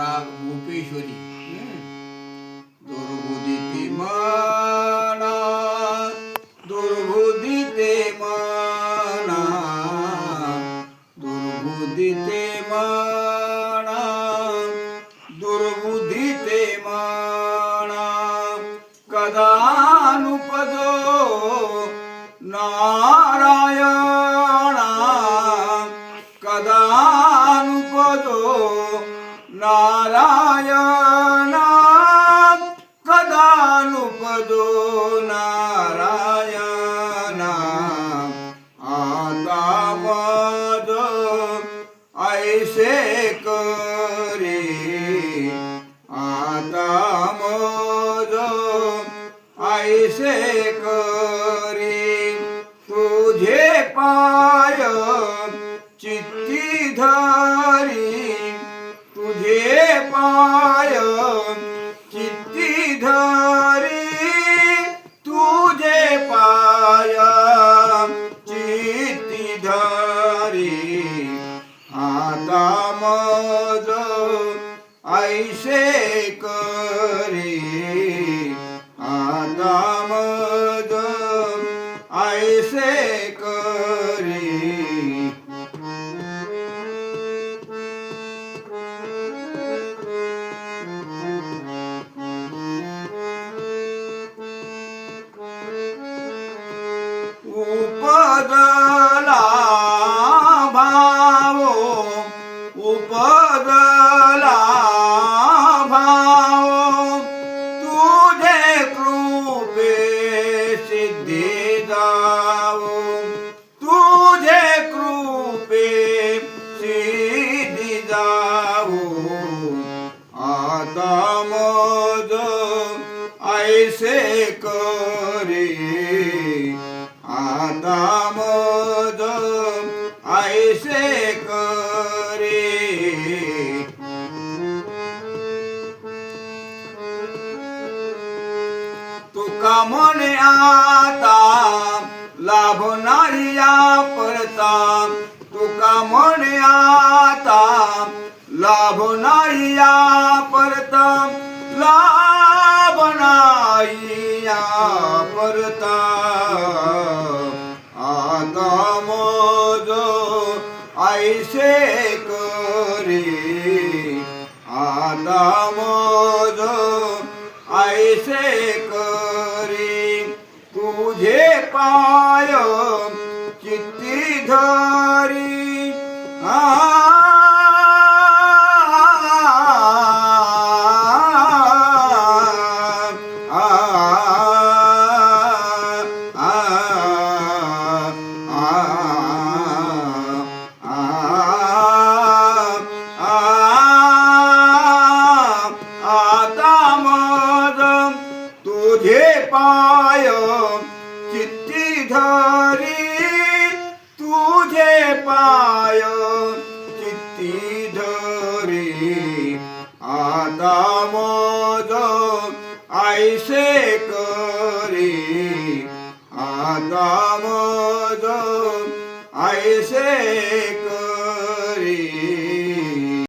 রাগ গোপেশ্বরী দুর্বুদিতে মানা দুর্বুদিতে মানা দুর্বুদিতে মানা দুর্বুদিতে মানা। কদানুপদো নারায়ণা નારાયણ કદાનું પદો નારાયણ આતા પદ ઐશે કરી આતા મદ ઐશે કરી. તુજે પાય আইসে করে আদাম দম আইসে করে। উপদলা ভাব উপদলা আদামদ আইসে করে। আদামদ আইসে করে। তু কামনে আতা লাভ নারিয়া পড়তা তু কামনে আ परतम ला बनाइया परतम। आदम जो ऐसे करी। आदम जो ऐसे करी। तुझे पायो चित्ती धरी। आ पाय चित्ती धरी तुझे पाय चित्ती धरी आता मज ऐसे करे आता मज ऐसे